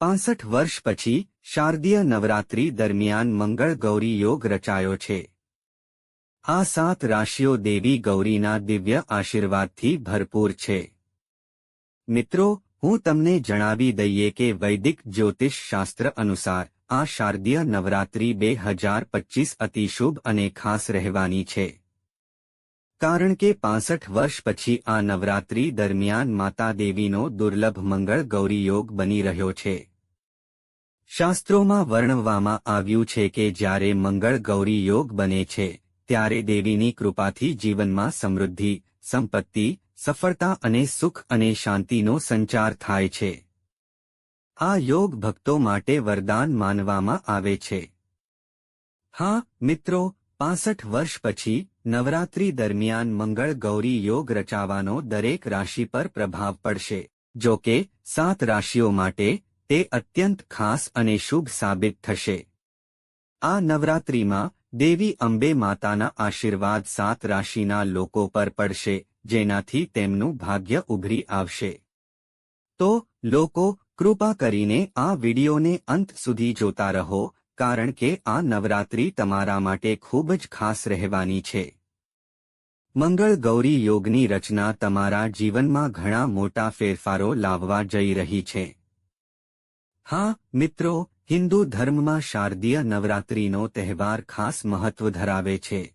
પાસઠ વર્ષ પછી શારદીય નવરાત્રી દરમિયાન મંગળ ગૌરી યોગ રચાયો છે. આ સાત રાશિઓ દેવી ગૌરીના દિવ્ય આશીર્વાદથી ભરપૂર છે. મિત્રો, હું તમને જણાવી દઈએ કે વૈદિક જ્યોતિષ શાસ્ત્ર અનુસાર આ શારદીય નવરાત્રી બે હજાર પચીસ અતિશુભ અને ખાસ રહેવાની છે. કારણ કે પાસઠ વર્ષ પછી આ નવરાત્રી દરમિયાન માતા દેવીનો દુર્લભ મંગળ ગૌરી યોગ બની રહ્યો છે. શાસ્ત્રોમાં વર્ણવવામાં આવ્યું છે કે જ્યારે મંગળ ગૌરી યોગ બને છે, ત્યારે દેવીની કૃપાથી જીવનમાં સમૃદ્ધિ, સંપત્તિ, સફળતા અને સુખ અને શાંતિનો સંચાર થાય છે. આ યોગ ભક્તો માટે વરદાન માનવામાં આવે છે. હા, મિત્રો, પાસઠ વર્ષ પછી, નવરાત્રી દરમિયાન મંગળ ગૌરી યોગ રચાવાનો દરેક રાશિ પર પ્રભાવ પડશે. જો કે, સાત રાશિઓ માટે તે અત્યંત ખાસ અને શુભ સાબિત થશે. આ નવરાત્રિમાં દેવી અંબે માતાના આશીર્વાદ સાત રાશિના લોકો પર પડશે, જેનાથી તેમનું ભાગ્ય ઉભરી આવશે. તો લોકો, કૃપા કરીને આ વિડિયોને અંત સુધી જોતા રહો, કારણ કે આ નવરાત્રિ તમારા માટે ખૂબ જ ખાસ રહેવાની છે. મંગળ ગૌરી યોગની રચના તમારા જીવનમાં ઘણા મોટા ફેરફારો લાવવા જઈ રહી છે. હા, મિત્રો, હિન્દુ ધર્મમાં શારદીય નવરાત્રિનો તહેવાર ખાસ મહત્વ ધરાવે છે.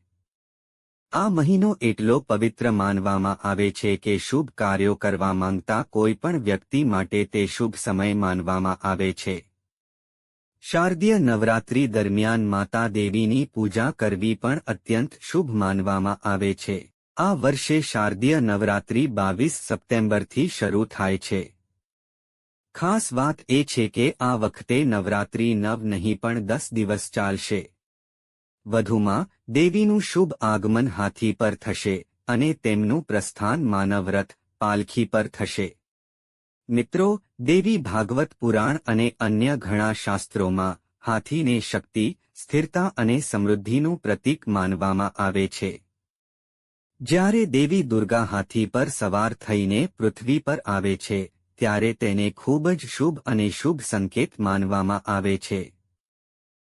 આ મહિનો એટલો પવિત્ર માનવામાં આવે છે કે શુભ કાર્યો કરવા માંગતા કોઈ પણ વ્યક્તિ માટે તે શુભ સમય માનવામાં આવે છે. શારદીય નવરાત્રી દરમિયાન માતા દેવીની પૂજા કરવી પણ અત્યંત શુભ માનવામાં આવે છે. આ વર્ષે શારદીય નવરાત્રી બાવીસ સપ્ટેમ્બરથી શરૂ થાય છે. ખાસ વાત એ છે કે આ વખતે નવરાત્રી નવ નહીં પણ દસ દિવસ ચાલશે. વધુમાં, દેવીનું શુભ આગમન હાથી પર થશે અને તેમનું પ્રસ્થાન માનવરથ પાલખી પર થશે. મિત્રો, દેવી ભાગવત પુરાણ અને અન્ય ઘણા શાસ્ત્રોમાં હાથીને શક્તિ, સ્થિરતા અને સમૃદ્ધિનું પ્રતીક માનવામાં આવે છે. જ્યારે દેવી દુર્ગા હાથી પર સવાર થઈને પૃથ્વી પર આવે છે ત્યારે તેને ખૂબ જ શુભ અને શુભ સંકેત માનવામાં આવે છે.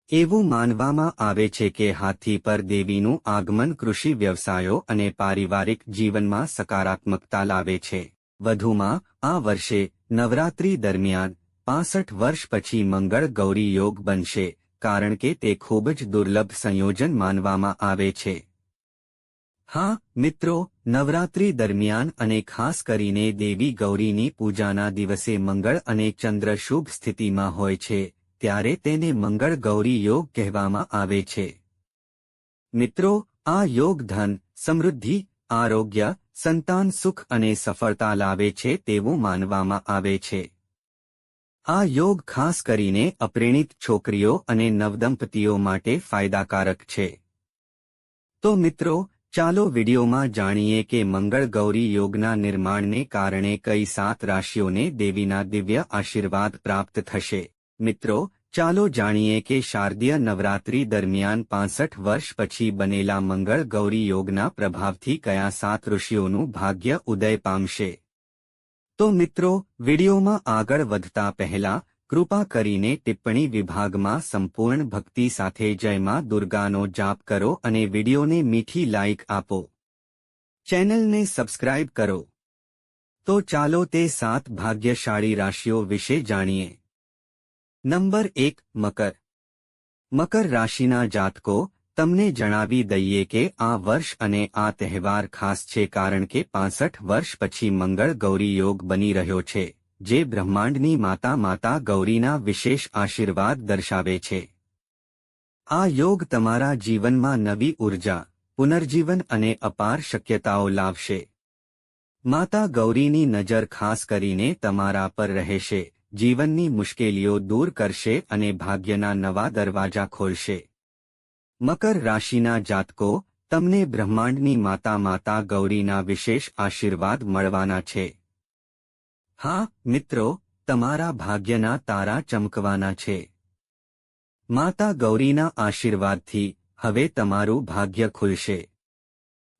એવું માનવામાં આવે છે કે હાથી પર દેવીનું આગમન કૃષિ વ્યવસાયો અને પારિવારિક જીવનમાં સકારાત્મકતા લાવે છે. વધુમાં, આ વર્ષે, નવરાત્રી દરમિયાન, પાસઠ વર્ષ પછી મંગળ ગૌરી યોગ બનશે, કારણ કે તે ખૂબ જ દુર્લભ સંયોજન માનવામાં આવે છે. હા, મિત્રો, નવરાત્રી દરમિયાન અને ખાસ કરીને દેવી ગૌરીની પૂજાના દિવસે મંગળ અને ચંદ્ર શુભ સ્થિતિમાં હોય છે, ત્યારે તેને મંગળ ગૌરી યોગ કહેવામાં આવે છે. મિત્રો, આ યોગ ધન, સમૃદ્ધિ, આરોગ્ય, સંતાન સુખ અને સફળતા લાવે છે તેવું માનવામાં આવે છે. આ યોગ ખાસ કરીને અપ્રેણિત છોકરીઓ અને નવદંપતીઓ માટે ફાયદાકારક છે. તો મિત્રો ચાલો વિડીયોમાં જાણીએ કે મંગળ ગૌરી યોગના નિર્માણને કારણે કઈ સાત રાશિઓને દેવીના દિવ્ય આશીર્વાદ પ્રાપ્ત થશે. મિત્રો, ચાલો જાણીએ કે શારદીય નવરાત્રી દરમિયાન પાસઠ વર્ષ પછી બનેલા મંગળ ગૌરી યોગના પ્રભાવથી કયા સાત ઋષિઓનું ભાગ્ય ઉદય પામશે? તો મિત્રો, વિડીયોમાં આગળ વધતા પહેલા કૃપા કરીને ટિપ્પણી વિભાગમાં સંપૂર્ણ ભક્તિ સાથે જયમાં દુર્ગાનો જાપ કરો અને વિડીયોને મીઠી લાઇક આપો. ચેનલને સબસ્ક્રાઇબ કરો. તો ચાલો તે સાત ભાગ્યશાળી રાશિઓ વિશે જાણીએ. નંબર એક, મકર. મકર રાશિના જાતકો, તમને જણાવી દઈએ કે આ વર્ષ અને આ તહેવાર ખાસ છે કારણ કે પાસઠ વર્ષ પછી મંગળ ગૌરી યોગ બની રહ્યો છે. જે બ્રહ્માંડની માતા માતા ગૌરીના વિશેષ આશીર્વાદ દર્શાવે છે. આ યોગ તમારા જીવનમાં નવી ઊર્જા, પુનર્જીવન અને અપાર શક્યતાઓ લાવશે. માતા ગૌરીની નજર ખાસ કરીને તમારા પર રહેશે, જીવનની મુશ્કેલીઓ દૂર કરશે અને ભાગ્યના નવા દરવાજા ખોલશે. મકર રાશિના જાતકો, તમને બ્રહ્માંડની માતા માતા ગૌરીના વિશેષ આશીર્વાદ મળવાના છે. હા, મિત્રો, તમારા ભાગ્યના તારા ચમકવાના છે. માતા ગૌરીના આશીર્વાદથી હવે તમારું ભાગ્ય ખુલશે.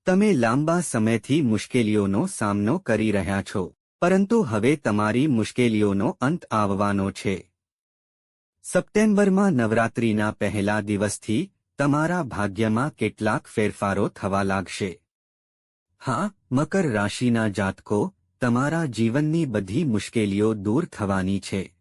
તમે લાંબા સમયથી મુશ્કેલીઓનો સામનો કરી રહ્યા છો, પરંતુ હવે તમારી મુશ્કેલીઓનો અંત આવવાનો છે. સપ્ટેમ્બરમાં નવરાત્રિના પહેલા દિવસથી તમારા ભાગ્યમાં કેટલાક ફેરફારો થવા લાગશે. હા, મકર રાશિના જાતકો તમારા જીવનની બધી મુશ્કેલીઓ દૂર થવાની છે.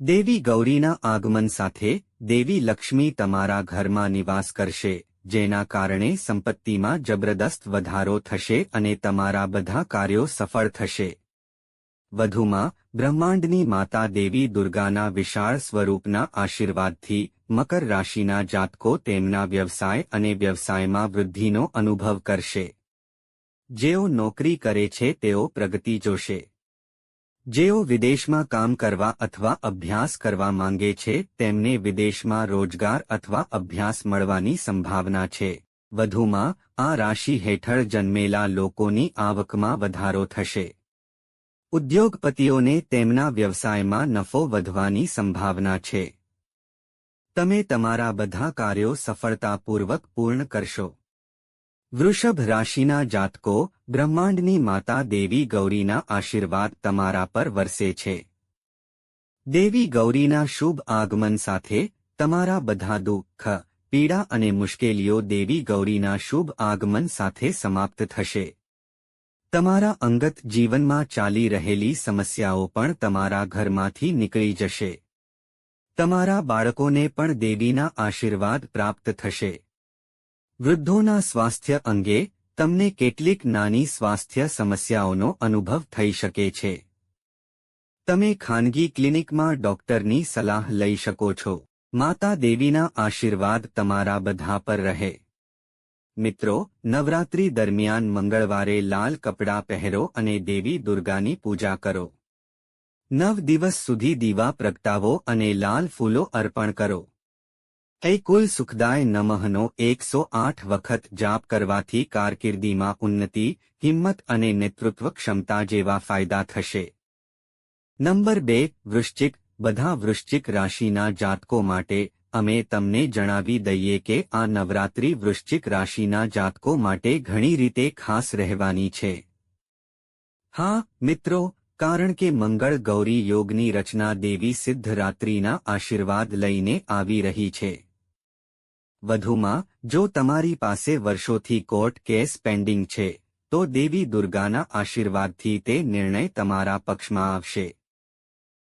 દેવી ગૌરીના આગમન સાથે, દેવી લક્ષ્મી તમારા ઘરમાં નિવાસ કરશે, જેના કારણે સંપત્તિમાં જબરદસ્ત વધારો થશે અને તમારા બધા કાર્યો સફળ થશે. વધુમાં, બ્રહ્માંડની માતા દેવી દુર્ગાના વિશાળ સ્વરૂપના આશીર્વાદથી, મકર રાશિના જાતકો તેમના વ્યવસાય અને વ્યવસાયમાં વૃદ્ધિનો અનુભવ કરશે. જેઓ નોકરી કરે છે, તેઓ પ્રગતિ જોશે. જેઓ વિદેશમાં કામ કરવા અથવા અભ્યાસ કરવા માંગે છે, તેમને વિદેશમાં રોજગાર અથવા અભ્યાસ મળવાની સંભાવના છે. વધુમાં, આ રાશિ હેઠળ જન્મેલા લોકોની આવકમાં વધારો થશે. ઉદ્યોગપતિઓને તેમના વ્યવસાયમાં નફો વધવાની સંભાવના છે. તમે તમારા બધા કાર્યો સફળતાપૂર્વક પૂર્ણ કરશો. વૃષભ રાશિના જાતકો બ્રહ્માંડની માતા દેવી ગૌરીના આશીર્વાદ તમારા પર વરસે છે. દેવી ગૌરીના શુભ આગમન સાથે તમારા બધા દુઃખ, પીડા અને મુશ્કેલીઓ દેવી ગૌરીના શુભ આગમન સાથે સમાપ્ત થશે. તમારા અંગત જીવનમાં ચાલી રહેલી સમસ્યાઓ પણ તમારા ઘરમાંથી નીકળી જશે. તમારા બાળકોને પણ દેવીના આશીર્વાદ પ્રાપ્ત થશે. વૃદ્ધોના સ્વાસ્થ્ય અંગે તમને કેટલીક નાની સ્વાસ્થ્ય સમસ્યાઓનો અનુભવ થઈ શકે છે. તમે ખાનગી ક્લિનિકમાં ડોક્ટરની સલાહ લઈ શકો છો. માતા દેવીના આશીર્વાદ તમારા બધા પર રહે. મિત્રો, નવરાત્રી દરમિયાન મંગળવારે લાલ કપડાં પહેરો અને દેવી દુર્ગાની પૂજા કરો. નવ દિવસ સુધી દીવા પ્રગટાવો અને લાલ ફૂલો અર્પણ કરો. કુલ સુખદાય નમઃનો એકસો આઠ વખત જાપ કરવાથી કારકિર્દીમાં ઉન્નતિ હિંમત અને નેતૃત્વ ક્ષમતા જેવા ફાયદા થશે. નંબર બે, વૃશ્ચિક, બધા વૃશ્ચિક રાશિના જાતકો માટે અમે તમને જણાવી દઈએ કે આ નવરાત્રિ વૃશ્ચિક રાશિના જાતકો માટે ઘણી રીતે ખાસ રહેવાની છે. હા, મિત્રો, કારણ કે મંગળ ગૌરી યોગની રચના દેવી સિદ્ધરાત્રિના આશીર્વાદ લઈને આવી રહી છે. વધુમાં, જો તમારી પાસે વર્ષોથી કોર્ટ કેસ પેન્ડિંગ છે, તો દેવી દુર્ગાના આશીર્વાદથી તે નિર્ણય તમારા પક્ષમાં આવશે.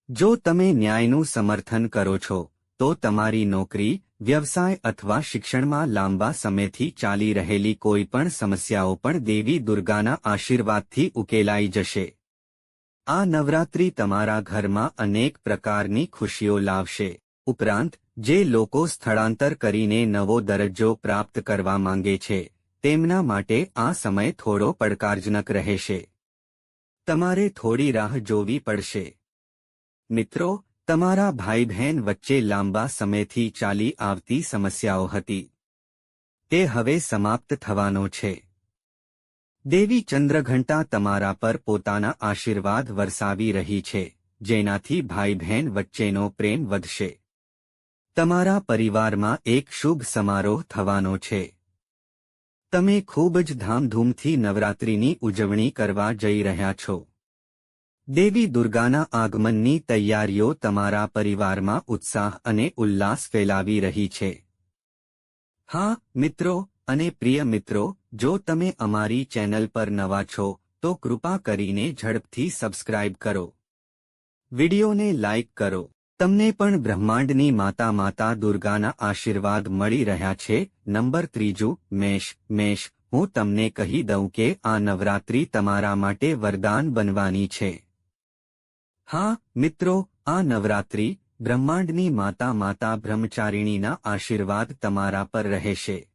જો તમે ન્યાયનું સમર્થન કરો છો, તો તમારી નોકરી, વ્યવસાય અથવા શિક્ષણમાં લાંબા સમયથી ચાલી રહેલી કોઈ પણ સમસ્યાઓ પણ દેવી દુર્ગાના આશીર્વાદથી ઉકેલાઈ જશે. આ નવરાત્રી તમારા ઘરમાં અનેક પ્રકારની ખુશીઓ લાવશે. ઉપરાંત જે લોકો સ્થળાંતર કરીને નવો દરજ્જો પ્રાપ્ત કરવા માંગે છે, તેમના માટે આ સમય થોડો પડકારજનક રહેશે. તમારે થોડી રાહ જોવી પડશે. મિત્રો, તમારા ભાઈ બહેન વચ્ચે લાંબા સમયથી ચાલી આવતી સમસ્યાઓ હતી. તે હવે સમાપ્ત થવાનો છે. દેવી ચંદ્રઘંટા તમારા પર પોતાના આશીર્વાદ વરસાવી રહી છે, જેનાથી ભાઈ બહેન વચ્ચેનો પ્રેમ વધશે. તમારા પરિવારમાં એક શુભ સમારોહ થવાનો છે. તમે ખૂબ જ ધામધૂમથી નવરાત્રિની ઉજવણી કરવા જઈ રહ્યા છો. દેવી દુર્ગાના આગમનની તૈયારીઓ તમારા પરિવારમાં ઉત્સાહ અને ઉલ્લાસ ફેલાવી રહી છે. હા, મિત્રો અને પ્રિય મિત્રો, જો તમે અમારી ચેનલ પર નવા છો, તો કૃપા કરીને ઝડપથી સબસ્ક્રાઇબ કરો. વિડિયોને લાઇક કરો. તમને પણ બ્રહ્માંડની માતા માતા દુર્ગાના આશીર્વાદ મળી રહ્યા છે. નંબર ત્રીજું, મેષ મેષ, હું તમને કહી દઉં કે આ નવરાત્રી તમારા માટે વરદાન બનવાની છે. હા, મિત્રો, આ નવરાત્રી બ્રહ્માંડની માતા માતા બ્રહ્મચારિણીના આશીર્વાદ તમારા પર રહેશે.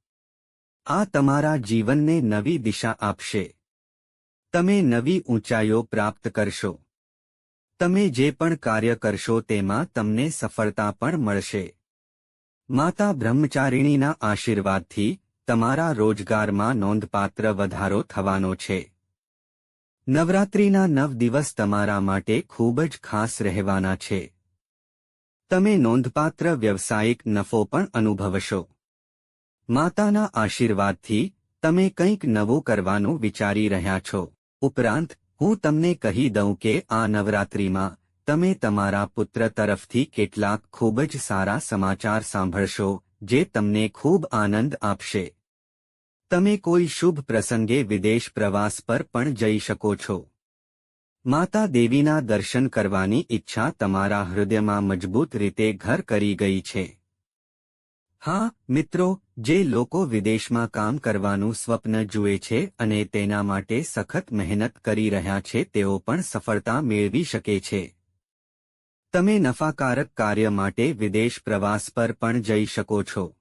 આ તમારા જીવનને નવી દિશા આપશે. તમે નવી ઊંચાઈઓ પ્રાપ્ત કરશો. તમે જે પણ કાર્ય કરશો તેમાં તમને સફળતા પણ મળશે. માતા બ્રહ્મચારિણીના આશીર્વાદથી તમારા રોજગારમાં નોંધપાત્ર વધારો થવાનો છે. નવરાત્રિના નવ દિવસ તમારા માટે ખૂબ જ ખાસ રહેવાના છે. તમે નોંધપાત્ર વ્યવસાયિક નફો પણ અનુભવશો. માતાના આશીર્વાદથી તમે કંઈક નવું કરવાનું વિચારી રહ્યા છો. ઉપરાંત હું તમને કહી દઉં કે આ નવરાત્રિમાં, તમે તમારા પુત્ર તરફથી કેટલાક ખૂબ જ સારા સમાચાર સાંભળશો, જે તમને ખૂબ આનંદ આપશે. તમે કોઈ શુભ પ્રસંગે વિદેશ પ્રવાસ પર પણ જઈ શકો છો. માતા દેવીના દર્શન કરવાની ઈચ્છા તમારા હૃદયમાં મજબૂત રીતે ઘર કરી ગઈ છે. હા, મિત્રો, જે લોકો વિદેશમાં કામ કરવાનું સ્વપ્ન જુએ છે અને તેના માટે સખત મહેનત કરી રહ્યા છે, તેઓ પણ સફળતા મેળવી શકે છે. તમે નફાકારક કાર્ય માટે વિદેશ પ્રવાસ પર પણ જઈ શકો છો.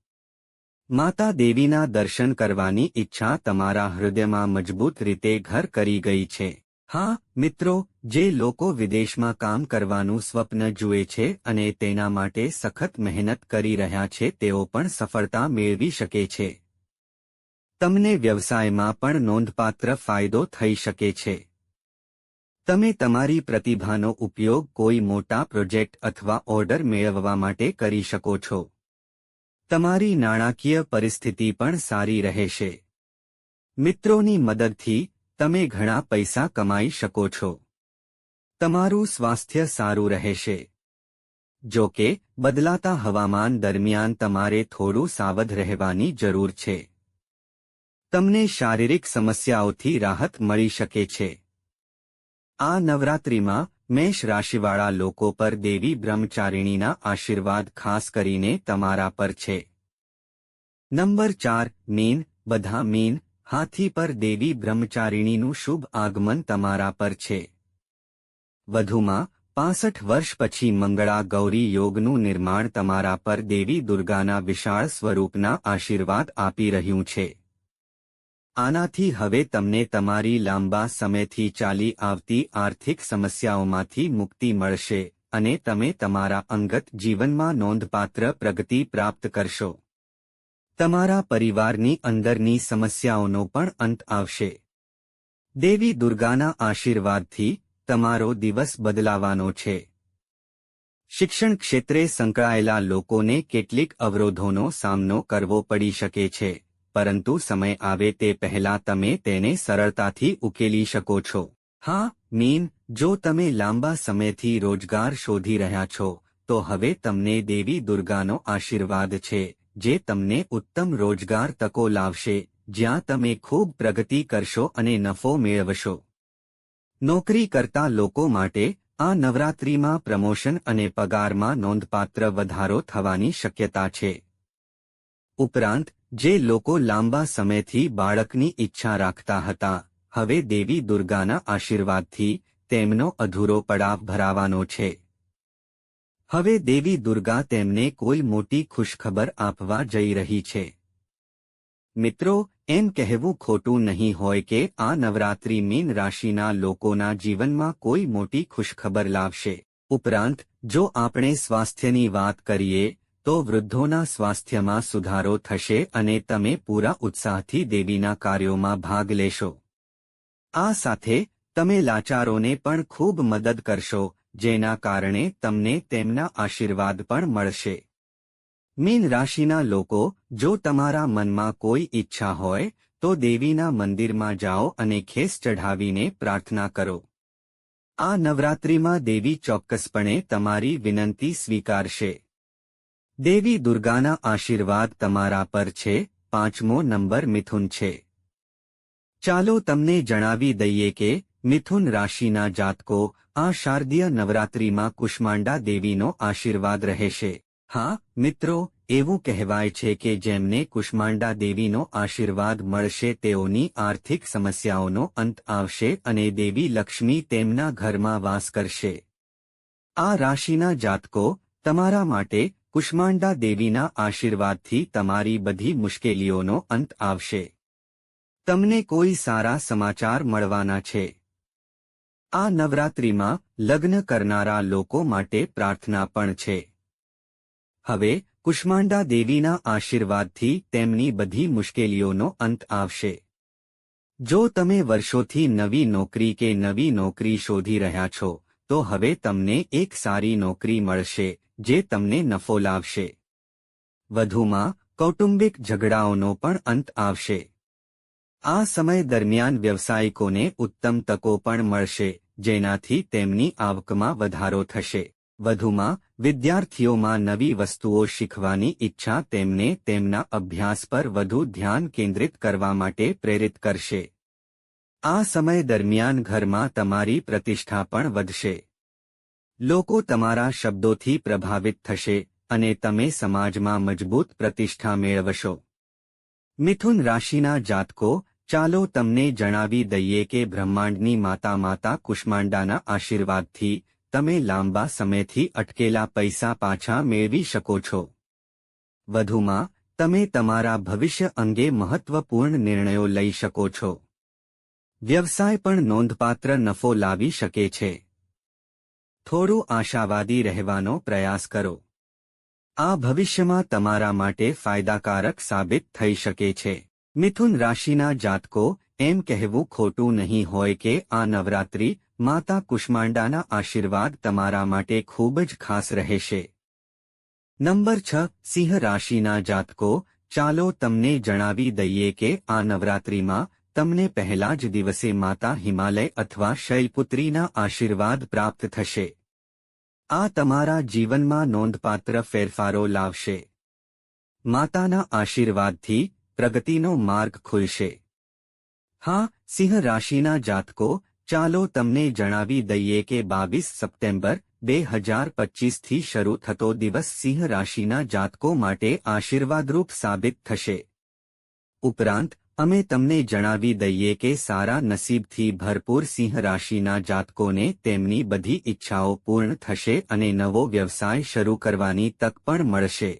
માતા દેવીના દર્શન કરવાની ઈચ્છા તમારા હૃદયમાં મજબૂત રીતે ઘર કરી ગઈ છે. હા, મિત્રો, જે લોકો વિદેશમાં કામ કરવાનું સ્વપ્ન જુએ છે અને તેના માટે સખત મહેનત કરી રહ્યા છે, તેઓ પણ સફળતા મેળવી શકે છે. તમને વ્યવસાયમાં પણ નોંધપાત્ર ફાયદો થઈ શકે છે. તમે તમારી પ્રતિભાનો ઉપયોગ કોઈ મોટા પ્રોજેક્ટ અથવા ઓર્ડર મેળવવા માટે કરી શકો છો. તમારી નાણાકીય પરિસ્થિતિ પણ સારી રહેશે. મિત્રોની મદદથી તમે ઘણા પૈસા કમાઈ શકો છો. તમારું સ્વાસ્થ્ય સારું રહેશે. જો કે, બદલાતા હવામાન દરમિયાન તમારે થોડું સાવધ રહેવાની જરૂર છે. તમને શારીરિક સમસ્યાઓથી રાહત મળી શકે છે. આ નવરાત્રિમાં મેષ રાશિવાળા લોકો પર દેવી બ્રહ્મચારિણીના આશીર્વાદ ખાસ કરીને તમારા પર છે. નંબર ચાર, મીન, બધા મીન હાથી પર દેવી બ્રહ્મચારિણીનું શુભ આગમન તમારા પર છે. વધુમાં, પાસઠ વર્ષ પછી મંગળા ગૌરી યોગનું નિર્માણ તમારા પર દેવી દુર્ગાના વિશાળ સ્વરૂપના આશીર્વાદ આપી રહ્યું છે. આનાથી હવે તમને તમારી લાંબા સમયથી ચાલી આવતી આર્થિક સમસ્યાઓમાંથી મુક્તિ મળશે અને તમે તમારા અંગત જીવનમાં નોંધપાત્ર પ્રગતિ પ્રાપ્ત કરશો. તમારા પરિવારની અંદરની સમસ્યાઓનો પણ અંત આવશે. દેવી દુર્ગાના આશીર્વાદથી તમારો દિવસ બદલાવાનો છે. શિક્ષણ ક્ષેત્રે સંકળાયેલા લોકોને કેટલીક અવરોધોનો સામનો કરવો પડી શકે છે, પરંતુ સમય આવે તે પહેલા તમે તેને સરળતાથી ઉકેલી શકો છો. હા, મીન, જો તમે લાંબા સમયથી રોજગાર શોધી રહ્યા છો, તો હવે તમને દેવી દુર્ગાનો આશીર્વાદ છે. જે તમને ઉત્તમ રોજગાર તકો લાવશે, જ્યાં તમે ખૂબ પ્રગતિ કરશો અને નફો મેળવશો. નોકરી કરતા લોકો માટે, આ નવરાત્રિમાં પ્રમોશન અને પગારમાં નોંધપાત્ર વધારો થવાની શક્યતા છે. ઉપરાંત, જે લોકો લાંબા સમયથી બાળકની ઈચ્છા રાખતા હતા, હવે દેવી દુર્ગાના આશીર્વાદથી તેમનો અધૂરો પડાવ ભરાવાનો છે. હવે દેવી દુર્ગા તેમને કોઈ મોટી ખુશખબર આપવા જઈ રહી છે. મિત્રો, એમ કહેવું ખોટું નહીં હોય કે આ નવરાત્રી મીન રાશિના લોકોના જીવનમાં કોઈ મોટી ખુશખબર લાવશે. ઉપરાંત, જો આપણે સ્વાસ્થ્યની વાત કરીએ, તો વૃદ્ધોના સ્વાસ્થ્યમાં સુધારો થશે અને તમે પૂરા ઉત્સાહથી દેવીના કાર્યોમાં ભાગ લેશો. આ સાથે, તમે લાચારોને પણ ખૂબ મદદ કરશો જેના કારણે તમને તેમના આશીર્વાદ પણ મળશે. મીન રાશિના લોકો, જો તમારા મનમાં કોઈ ઈચ્છા હોય, તો દેવીના મંદિરમાં જાઓ અને ખેસ ચઢાવીને પ્રાર્થના કરો. આ નવરાત્રિમાં દેવી ચોક્કસપણે તમારી વિનંતી સ્વીકારશે. દેવી દુર્ગાના આશીર્વાદ તમારા પર છે, પાંચમો નંબર મિથુન છે. ચાલો તમને જણાવી દઈએ કે મિથુન રાશિના જાતકો, આ શારદીય નવરાત્રિમાં કુષ્માંડા દેવીનો આશીર્વાદ રહેશે. હા, મિત્રો, એવું કહેવાય છે કે જેમને કુષ્માંડા દેવીનો આશીર્વાદ મળશે તેઓની આર્થિક સમસ્યાઓનો અંત આવશે અને દેવી લક્ષ્મી તેમના ઘરમાં વાસ કરશે. આ રાશિના જાતકો, તમારા માટે કુષ્માંડા દેવીના આશીર્વાદથી તમારી બધી મુશ્કેલીઓનો અંત આવશે. તમને કોઈ સારા સમાચાર મળવાના છે. આ નવરાત્રિમાં લગ્ન કરનારા લોકો માટે પ્રાર્થના પણ છે. હવે કુષ્માંડા દેવીના આશીર્વાદથી તેમની બધી મુશ્કેલીઓનો અંત આવશે. જો તમે વર્ષોથી નવી નોકરી કે નવી નોકરી શોધી રહ્યા છો, તો હવે તમને એક સારી નોકરી મળશે, જે તમને નફો લાવશે. વધુમાં કૌટુંબિક ઝઘડાઓનો પણ અંત આવશે. આ સમય દરમિયાન વ્યવસાયિકોને ઉત્તમ તકો પણ મળશે, જેનાથી તેમની આવકમાં વધારો થશે. વધુમાં, વિદ્યાર્થીઓમાં નવી વસ્તુઓ શીખવાની ઈચ્છા તેમને તેમના અભ્યાસ પર વધુ ધ્યાન કેન્દ્રિત કરવા માટે પ્રેરિત કરશે. આ સમય દરમિયાન ઘરમાં તમારી પ્રતિષ્ઠા પણ વધશે. લોકો તમારા શબ્દોથી પ્રભાવિત થશે, અને તમે સમાજમાં મજબૂત પ્રતિષ્ઠા મેળવશો. મિથુન રાશિના જાતકો, ચાલો તમને જણાવી દઈએ કે બ્રહ્માંડની માતા માતા કુષ્માંડાના આશીર્વાદથી તમે લાંબા સમયથી અટકેલા પૈસા પાછા મેળવી શકો છો. વધુમાં, તમે તમારા ભવિષ્ય અંગે મહત્વપૂર્ણ નિર્ણયો લઈ શકો છો. વ્યવસાય પણ નોંધપાત્ર નફો લાવી શકે છે. થોડું આશાવાદી રહેવાનો પ્રયાસ કરો. આ ભવિષ્યમાં તમારા માટે ફાયદાકારક સાબિત થઈ શકે છે. મિથુન રાશિના જાતકો, એમ કહેવું ખોટું નહીં હોય કે આ નવરાત્રિ, માતા કુષ્માંડાના આશીર્વાદ તમારા માટે ખૂબ જ ખાસ રહેશે. નંબર છ, સિંહ રાશિના જાતકો, ચાલો તમને જણાવી દઈએ કે આ નવરાત્રિમાં તમને પહેલા જ દિવસે માતા હિમાલય અથવા શૈલપુત્રીના આશીર્વાદ પ્રાપ્ત થશે. આ તમારા જીવનમાં નોંધપાત્ર ફેરફારો લાવશે. માતાના આશીર્વાદથી પ્રગતિનો માર્ગ ખુલશે. હા, સિંહ રાશિના જાતકો, ચાલો તમને જણાવી દઈએ કે બાવીસ સપ્ટેમ્બર, બે હજાર પચીસથી શરૂ થતો દિવસ સિંહ રાશિના જાતકો માટે આશીર્વાદરૂપ સાબિત થશે. ઉપરાંત અમે તમને જણાવી દઈએ કે સારા નસીબથી ભરપૂર સિંહ રાશિના જાતકોને તેમની બધી ઈચ્છાઓ પૂર્ણ થશે અને નવો વ્યવસાય શરૂ કરવાની તક પણ મળશે.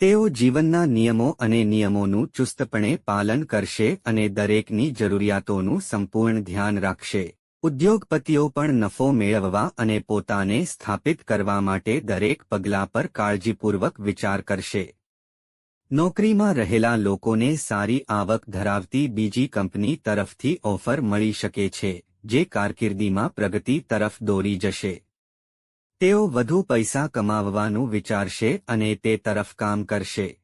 તેઓ જીવનના નિયમો અને નિયમોનું ચુસ્તપણે પાલન કરશે અને દરેકની જરૂરિયાતોનું સંપૂર્ણ ધ્યાન રાખશે. ઉદ્યોગપતિઓ પણ નફો મેળવવા અને પોતાને સ્થાપિત કરવા માટે દરેક પગલા પર કાળજીપૂર્વક વિચાર કરશે. નોકરીમાં રહેલા લોકોને સારી આવક ધરાવતી બીજી કંપની તરફથી ઓફર મળી શકે છે, જે કારકિર્દીમાં પ્રગતિ તરફ દોરી જશે. તેઓ વધુ પૈસા કમાવવાનું વિચારશે અને તે તરફ કામ કરશે.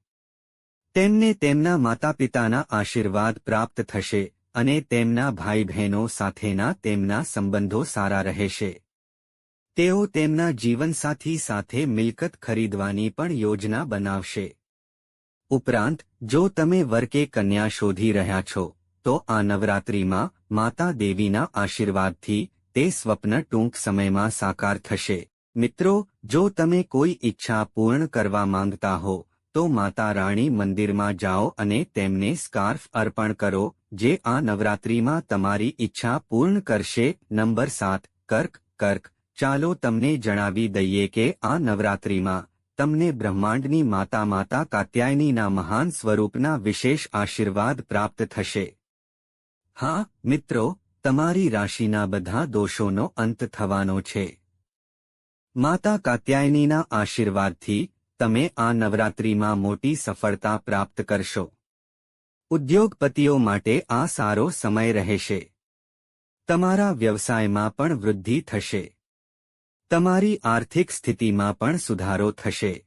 તેમને તેમના માતાપિતાના આશીર્વાદ પ્રાપ્ત થશે અને તેમના ભાઈ બહેનો સાથેના તેમના સંબંધો સારા રહેશે. તેઓ તેમના જીવનસાથી સાથે મિલકત ખરીદવાની પણ યોજના બનાવશે. ઉપરાંત, જો તમે વર્કે કન્યા શોધી રહ્યા છો, તો આ નવરાત્રિમાં માતા દેવીના આશીર્વાદથી તે સ્વપ્ન ટૂંક સમયમાં સાકાર થશે. મિત્રો, જો તમે કોઈ ઈચ્છા પૂર્ણ કરવા માંગતા હો, તો માતા રાણી મંદિરમાં જાઓ અને તેમને સ્કાર્ફ અર્પણ કરો, જે આ નવરાત્રિમાં તમારી ઈચ્છા પૂર્ણ કરશે. નંબર સાત, કર્ક કર્ક, ચાલો તમને જણાવી દઈએ કે આ નવરાત્રિમાં તમને બ્રહ્માંડની માતા માતા કાત્યાયનીના મહાન સ્વરૂપના વિશેષ આશીર્વાદ પ્રાપ્ત થશે. હા, મિત્રો, તમારી રાશિના બધા દોષોનો અંત થવાનો છે. માતા કાત્યાયનીના આશીર્વાદથી તમે આ નવરાત્રિમાં મોટી સફળતા પ્રાપ્ત કરશો. ઉદ્યોગપતિઓ માટે આ સારો સમય રહેશે. તમારા વ્યવસાયમાં પણ વૃદ્ધિ થશે. તમારી આર્થિક સ્થિતિમાં પણ સુધારો થશે.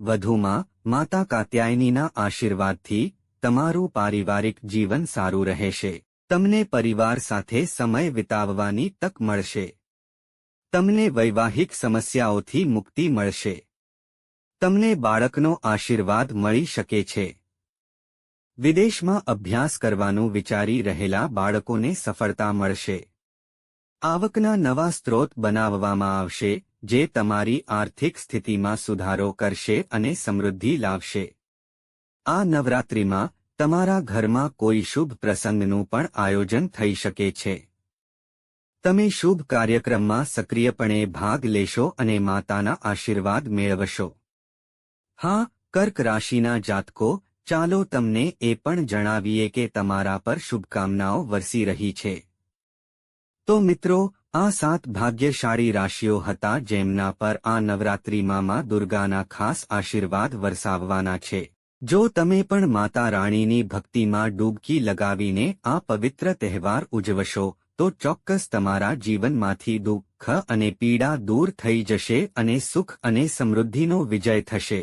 વધુમાં, માતા કાત્યાયનીના આશીર્વાદથી તમારું પારિવારિક જીવન સારું રહેશે. તમને પરિવાર સાથે સમય વિતાવવાની તક મળશે. તમને વૈવાહિક સમસ્યાઓથી મુક્તિ મળશે. તમને બાળકનો આશીર્વાદ મળી શકે છે. વિદેશમાં અભ્યાસ કરવાનું વિચારી રહેલા બાળકોને સફળતા મળશે. આવકના નવા સ્ત્રોત બનાવવામાં આવશે, જે તમારી આર્થિક સ્થિતિમાં સુધારો કરશે અને સમૃદ્ધિ લાવશે. આ નવરાત્રિમાં તમારા ઘરમાં કોઈ શુભ પ્રસંગનું પણ આયોજન થઈ શકે છે. તમે શુભ કાર્યક્રમમાં સક્રિયપણે ભાગ લેશો અને માતાના આશીર્વાદ મેળવશો. હા, કર્ક રાશિના જાતકો, ચાલો તમને એ પણ જણાવીએ કે તમારા પર શુભકામનાઓ વરસી રહી છે. તો મિત્રો, આ સાત ભાગ્યશાળી રાશિઓ હતા જેમના પર આ નવરાત્રિમાં માં દુર્ગાના ખાસ આશીર્વાદ વરસાવવાના છે. જો તમે પણ માતા રાણીની ભક્તિમાં ડૂબકી લગાવીને આ પવિત્ર તહેવાર ઉજવશો, તો ચોક્કસ તમારા જીવનમાંથી દુઃખ અને પીડા દૂર થઈ જશે અને સુખ અને સમૃદ્ધિનો વિજય થશે.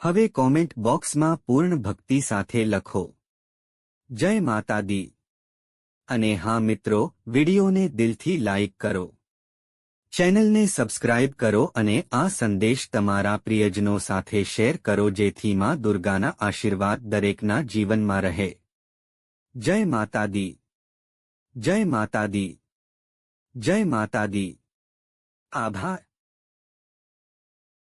હવે કોમેન્ટ બોક્સમાં પૂર્ણ ભક્તિ સાથે લખો. જય માતા દી અને હા મિત્રો, વિડીયોને દિલથી લાઇક કરો. ચેનલને સબસ્ક્રાઇબ કરો અને આ સંદેશ તમારા પ્રિયજનો સાથે શેર કરો જેથી માં દુર્ગાના આશીર્વાદ દરેકના જીવનમાં રહે. જય માતાદી જય માતાદી જય માતાદી આભાર.